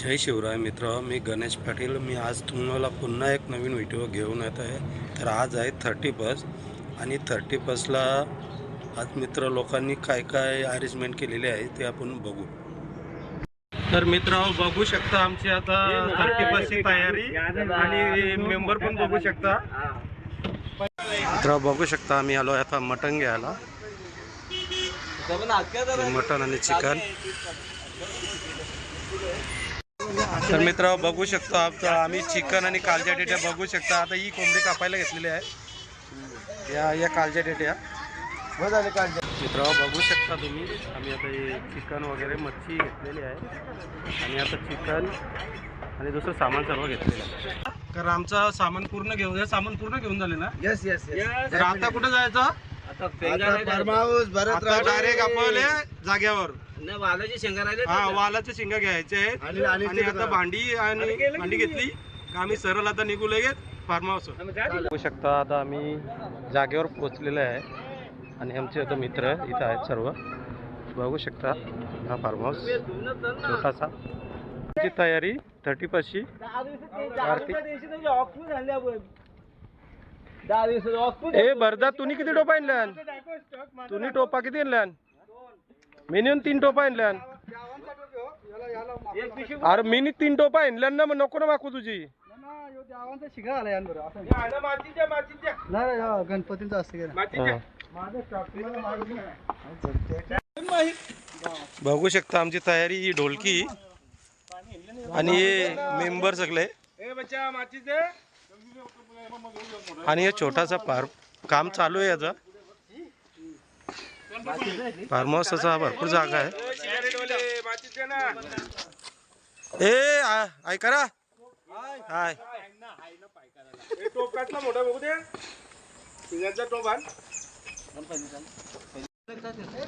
जय शिवराय मित्र मी गणेश पाटील. मी आज तुम्हाला पुन्हा एक नवीन व्हिडिओ घेऊन येत आहे. तर आज आहे थर्टी बस आणि थर्टी बसला आज मित्र लोकांनी काय काय अरेंजमेंट केलेले आहे ते आपण बघू. तर मित्र बघू शकता आमची आता थर्टी बसची तयारी आणि मेंबर पण बघू शकता. मित्र बघू शकता आम्ही आलो आता मटण घ्यायला. मटण आणि चिकन. तर मित्र बघू शकतो आता आम्ही चिकन आणि कालच्या डेट्या बघू शकता. आता ही कोंबडी कापायला घेतलेली आहे. या या कालच्या डेट्या. मित्र बघू शकता तुम्ही. आम्ही आता हे चिकन वगैरे मच्छी घेतलेली आहे. आणि आता चिकन आणि दुसरं सामान सर्व घेतलेलं आहे. कारण आमचं सामान पूर्ण घेऊन सामान पूर्ण घेऊन झाले ना? येस येस येस तर आता कुठं जायचं? फार्म हाऊस भरत आता डायरेक्ट आपण जाग्यावर. वालाची शेंगा राहिले हा वालाचे शिंगा घ्यायचे आहेत. आणि- आणि आणि आता भांडी आणि भांडी घेतली. का आम्ही सरळ आता निघू लगेच? फार्म हाऊस बघू शकता आता आम्ही जागेवर पोहोचलेलो आहे. आणि आमचे आता मित्र इथं आहेत सर्व. बघू शकता हा फार्म हाऊस छोटासा. ची तयारी थर्टी आरती ए बरदा तुम्ही किती टोपा आणल्यान? तुम्ही टोपा किती आणल्यान? मिनिमम तीन टोपा आणल्यान. अरे मिनी तीन टोपा आणल्यान ना मग नको ना मागू तुझी. गणपतीचं असते हा. बघू शकता आमची तयारी ही ढोलकी आणि हे मेंबर सगळे. आणि हे छोटासा फार काम चालू आहे याचा. फार्म हाऊसचा भरपूर जागा आहे. ए आ- ऐका ना हाय.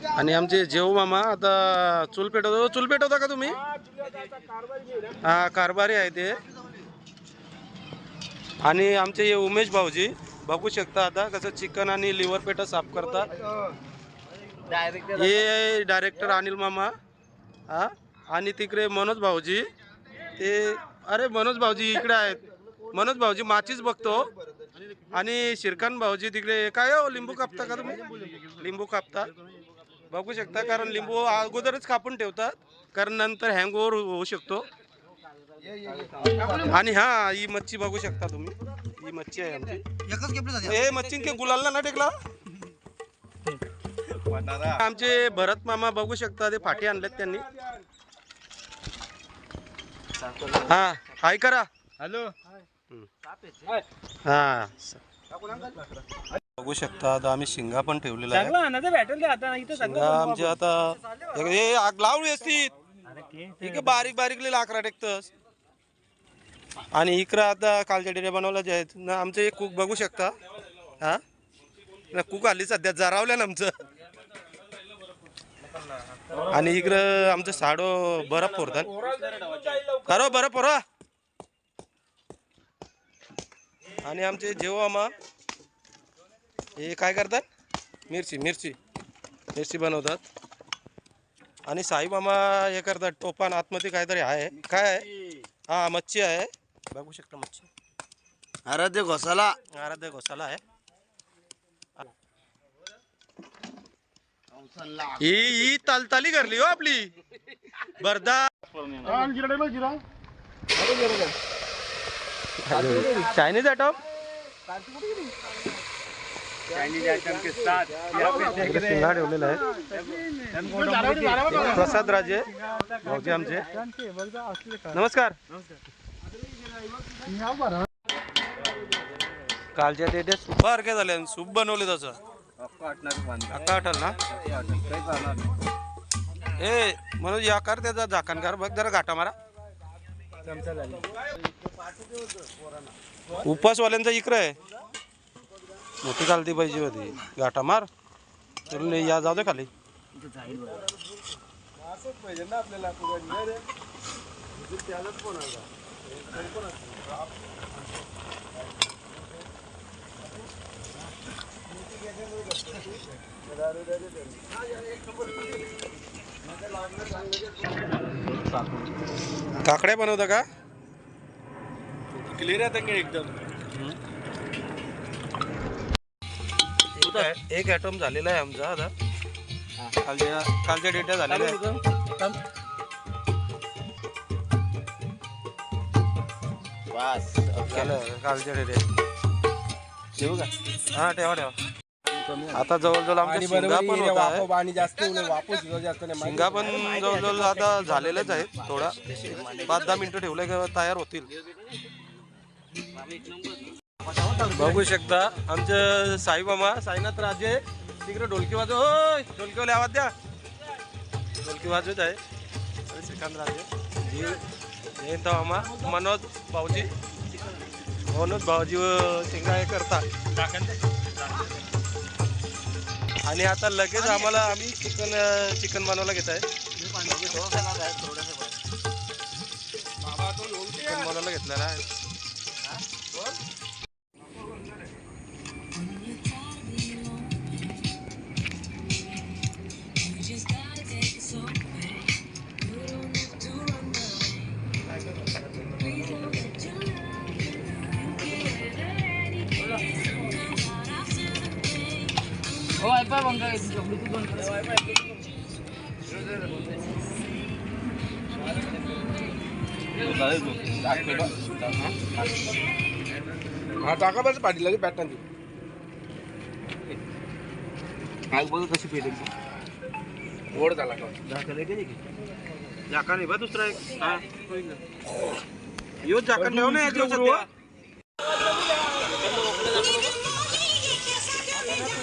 आणि आमचे जेव मामा आता चूल पेटवतो. चूल पेटवता का तुम्ही? हा कारभारी आहे ते. आणि आमचे हे उमेश भाऊजी बघू शकता आता कसं चिकन आणि लिव्हर पेटा साफ करतात. हे डायरेक्टर अनिल मामा हा? आणि तिकडे मनोज भाऊजी ते अरे मनोज भाऊजी इकडे आहेत. मनोज भाऊजी माचीच बघतो. आणि शिरखान भाऊजी तिकडे काय हो लिंबू कापता का तुम्ही? लिंबू कापता. बघू शकता कारण लिंबू अगोदरच कापून ठेवतात. कारण नंतर हँग ओव्हर होऊ शकतो. आणि हा ही मच्छी बघू शकता तुम्ही. ही मच्छी आहे आमची. एकच ए मच्छी के गुलालला ना टेकला? आमचे भरत मामा बघू शकता ते फाटी आणलेत त्यांनी. हा हाय करा. हॅलो. हा. बघू शकता आता आम्ही शिंगा पण ठेवलेला आहे. शिंगा आमचे आता हे आग लावली असती बारीक बारीक लाकरा टेकतस. आणि इकडं आता कालच्या डेऱ्या बनवल्या जे आहेत. ना आमचं एक कुक बघू शकता. हा? ना कुक आली सध्या जरावल्या ना आमचं. आणि इकडं आमचं साडो बरफ पोरतात करो बरफ पोरा आणि आमचे जेव्हा आम्हा. हे काय करतात? मिरची मिरची. मिरची बनवतात. आणि साईबामा हे करतात. टोपान आतमध्ये काहीतरी आहे. काय आहे? हा मच्छी आहे. बघू शकता मच्छी. आराध्य घोसाला. आराध्य घोसाला आहे. ही ही तालताली करली हो आपली. बरदा चायनीज आयटम शिंगा ठेवलेला आहे. प्रसाद राजे भाऊजी आमचे. नमस्कार. कालच्या ते सूप सारखे झाले आणि सूप बनवले तसं अक्का आठल ना? ए म्हणून याकार कर त्याचा झाकणकार बघ जरा घाटा मारा. उपासवाल्यांचा इकडं आहे. मोठी चालती पाहिजे होती. घाटा मार. चल या जाऊ दे खाली. काकड्या बनवता का? क्लिअर आहे का एकदम. एक- ॲटम झालेला आहे आमचा आता. कालच्या कालच्या डेटा झालेल्या आहे बस ठेवू का? हा ठेवा ठेवा. आता जवळजवळ आमच्या शिंगा पण होत आहे. पाणी जास्त वापस जास्त नाही शिंगा पण जवळजवळ आता झालेल्याच आहेत थोडा. पाच दहा मिनिटं ठेवले का तयार होतील. बघू शकता आमचे साईबाबा साईनाथ राजे तिकडे ढोलकी वाजव होय ढोलकीवाले आवाज द्या. ढोलकी वाजवत आहे. आणि श्रीकांत राजे. जी- जयंत आम्हा मनोज भाऊजी. मनोज भाऊजी व शिंगा हे करतात. आणि आता लगेच आम्हाला आम्ही चिकन चिकन बनवायला घेत आहे चिकन बनवायला घेतलेला आहे. हा टाका बस पाठी लगे बॅट नाही काय बोल कशी पेटेल गोड झाला का? झाका नाही बा दुसरा एक. हा. यो झाका ठेव ना याच्यावर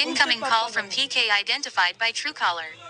Incoming call from PK identified by Truecaller.